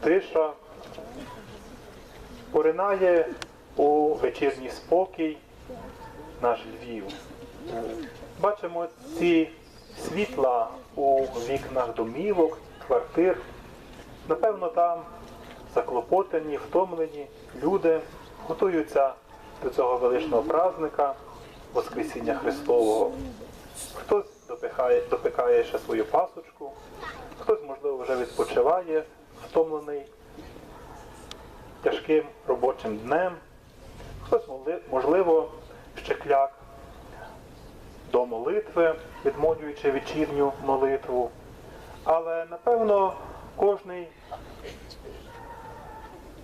тиша поринає у вечірній спокій наш Львів. Бачимо ці світла у вікнах домівок, квартир. Напевно, там заклопотані, втомлені люди готуються до цього величного праздника Воскресіння Христового. Хтось допікає, допікає ще свою пасочку, хтось, можливо, вже відпочиває, втомлений тяжким робочим днем, хтось, можливо, ще кляк до молитви, відмолюючи вечірню молитву. Але напевно кожний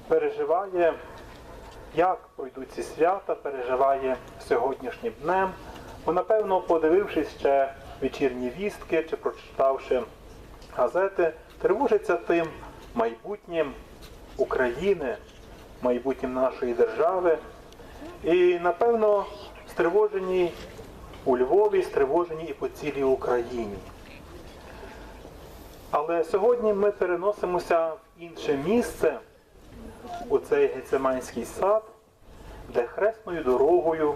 переживає, як пройдуть ці свята, переживає сьогоднішнім днем, бо напевно, подивившись ще вечірні вістки чи прочитавши газети, тривожиться тим майбутнім України, майбутнім нашої держави. І напевно стривожені у Львові, стривожені і по цілій Україні. Але сьогодні ми переносимося в інше місце, у цей Гецеманський сад, де хресною дорогою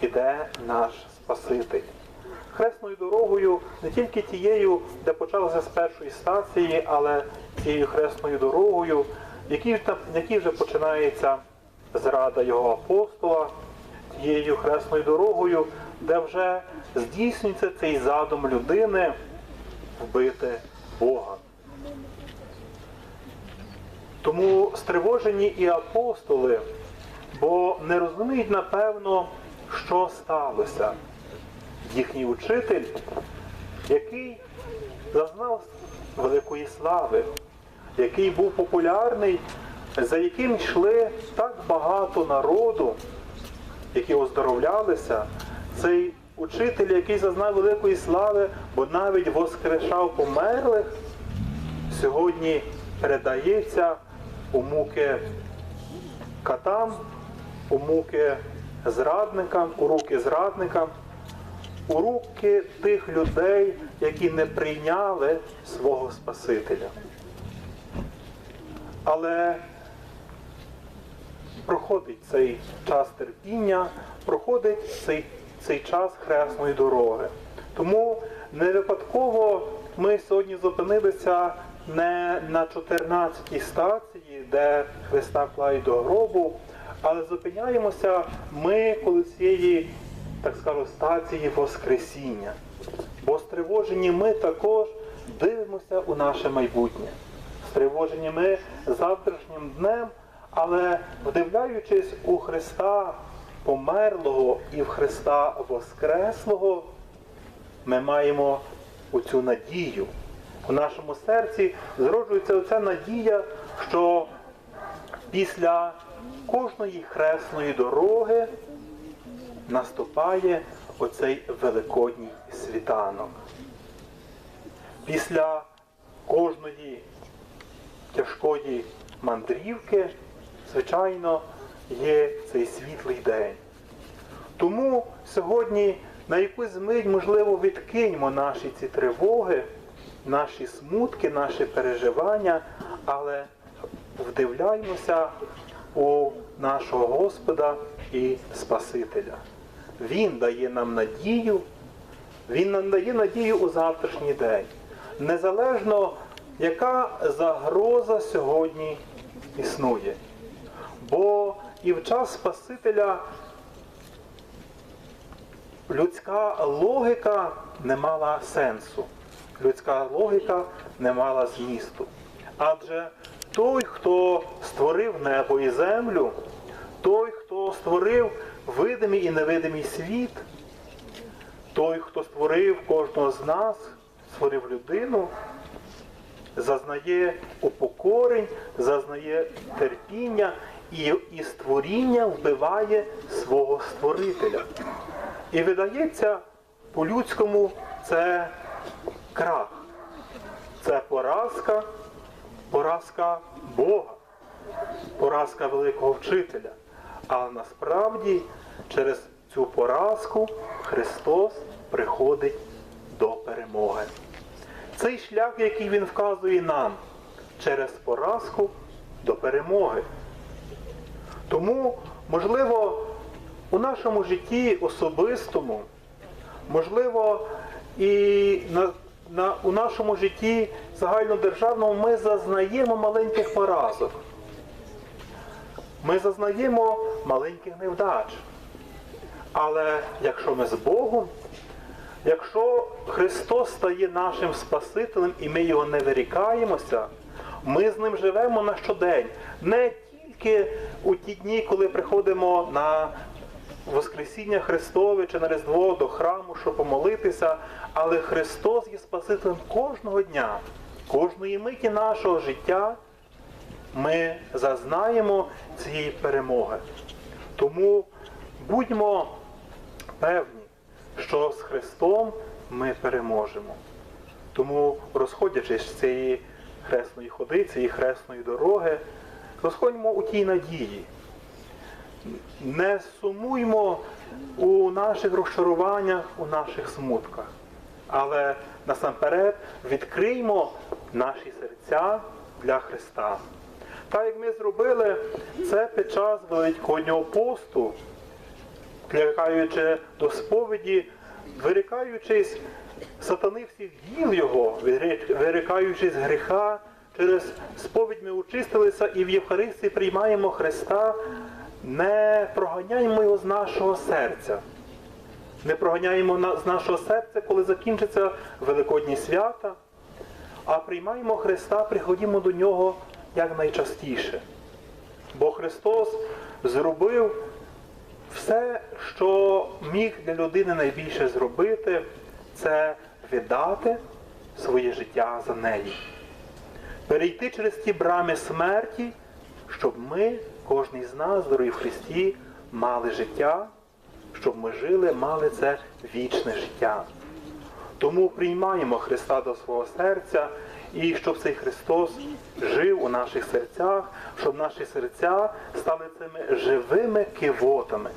іде наш Спаситель. Хресною дорогою не тільки тією, де почалося з першої стації, але цією хресною дорогою, якій вже починається зрада його апостола, тією хресною дорогою, де вже здійснюється цей задум людини вбити Бога. Тому стривожені і апостоли, бо не розуміють, напевно, що сталося. Їхній учитель, який зазнав великої слави, який був популярний, за яким йшли так багато народу, які оздоровлялися, цей учитель, який зазнав великої слави, бо навіть воскрешав померлих, сьогодні передається у муки катам, у муки зрадникам, у руки зрадникам, у руки тих людей, які не прийняли свого Спасителя. Але проходить цей час терпіння, проходить цей, цей час хресної дороги. Тому не випадково ми сьогодні зупинилися не на 14-й стації, де Христа клають до гробу, але зупиняємося ми коли цієї, так скажу, стації Воскресіння. Бо стривожені ми також дивимося у наше майбутнє. Стривожені ми завтрашнім днем, але вдивляючись у Христа померлого і в Христа Воскреслого, ми маємо оцю надію. У нашому серці зроджується оця надія, що після кожної хресної дороги наступає оцей великодній світанок. Pісля кожної тяжкої мандрівки, звичайно, є цей світлий день. Тому сьогодні на якусь мить, можливо, відкиньмо наші ці тривоги, наші смутки, наші переживання, але вдивляємося у нашого Господа і Спасителя. Він дає нам надію, Він нам дає надію у завтрашній день. Незалежно, яка загроза сьогодні існує. Бо і в час Спасителя людська логіка не мала сенсу, людська логіка не мала змісту. Адже той, хто створив небо і землю, той, хто створив видимий і невидимий світ, той, хто створив кожного з нас, створив людину, зазнає упокорень, зазнає терпіння і, і створіння вбиває свого створителя. І видається, по-людському це крах, це поразка, поразка Бога, поразка великого вчителя. Але насправді через цю поразку Христос приходить до перемоги. Цей шлях, який Він вказує нам, через поразку до перемоги. Тому, можливо, у нашому житті особистому, можливо, і на, на, у нашому житті загальнодержавному ми зазнаємо маленьких поразок. Ми зазнаємо маленьких невдач. Але якщо ми з Богом, якщо Христос стає нашим Спасителем і ми його не вирікаємося, ми з ним живемо на щодень. Не тільки у ті дні, коли приходимо на Воскресіння Христове чи на Різдво до храму, щоб помолитися, але Христос є Спасителем кожного дня, кожної миті нашого життя ми зазнаємо цієї перемоги. Тому будьмо певні, що з Христом ми переможемо. Тому, розходячись з цієї хресної ходи, цієї хресної дороги, розходимо у тій надії. Не сумуймо у наших розчаруваннях, у наших смутках, але насамперед відкриймо наші серця для Христа. Так як ми зробили це під час Великоднього посту, кликаючи до сповіді, вирікаючись сатани всіх діл його, вирікаючись гріха, через сповідь ми очистилися і в Євхаристії приймаємо Христа, не проганяємо його з нашого серця. Не проганяємо з нашого серця, коли закінчаться Великодні свята, а приймаємо Христа, приходимо до Нього якнайчастіше. Бо Христос зробив все, що міг для людини найбільше зробити, це віддати своє життя за неї. Перейти через ті брами смерті, щоб ми, кожен з нас, дорогі в Христі, мали життя, щоб ми жили, мали це вічне життя. Тому приймаємо Христа до свого серця і щоб цей Христос жив у наших серцях, щоб наші серця стали цими живими кивотами.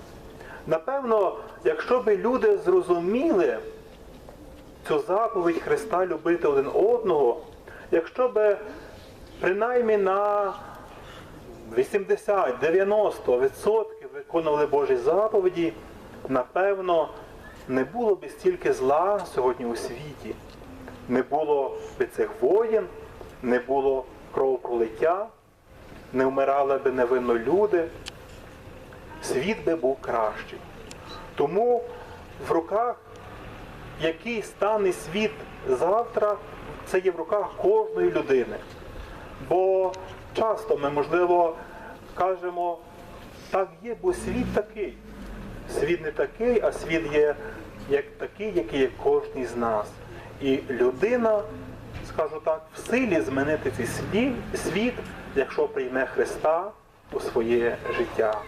Напевно, якщо би люди зрозуміли цю заповідь Христа любити один одного, якщо би принаймні на 80-90% виконували Божі заповіді, напевно, не було б стільки зла сьогодні у світі, не було б цих воєн, не було кровопролиття, не вмирали б невинно люди, світ би був кращий. Тому в руках, який стане світ завтра, це є в руках кожної людини. Бо часто ми, можливо, кажемо, так є, бо світ такий. Світ не такий, а світ є як такий, який є кожен з нас. І людина, скажу так, в силі змінити цей світ, якщо прийме Христа у своє життя.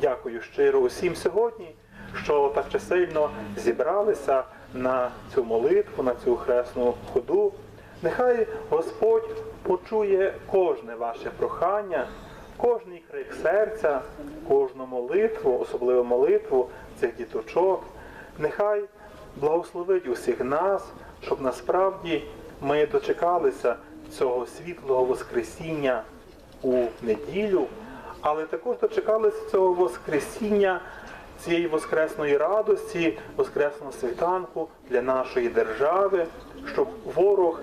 Дякую щиро усім сьогодні, що так чисельно зібралися на цю молитву, на цю хресну ходу. Нехай Господь почує кожне ваше прохання, кожний крик серця, кожну молитву, особливо молитву цих діточок. Нехай благословить усіх нас, щоб насправді ми дочекалися цього світлого Воскресіння у неділю, але також дочекалися цього Воскресіння, цієї воскресної радості, воскресного світанку для нашої держави, щоб ворог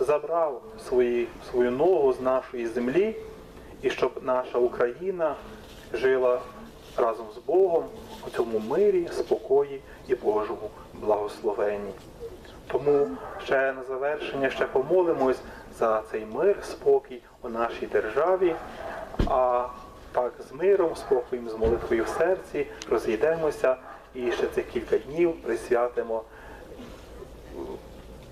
забрав свої, свою ногу з нашої землі, і щоб наша Україна жила разом з Богом у цьому мирі, спокої і Божому благословенні. Тому ще на завершення ще помолимось за цей мир, спокій у нашій державі. А так з миром, спокоєм, з молитвою в серці розійдемося і ще цих кілька днів присвятимо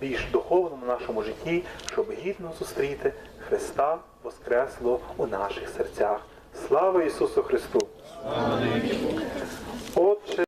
більш духовному нашому житті, щоб гідно зустріти Христа Воскресло у наших серцях. Слава Ісусу Христу!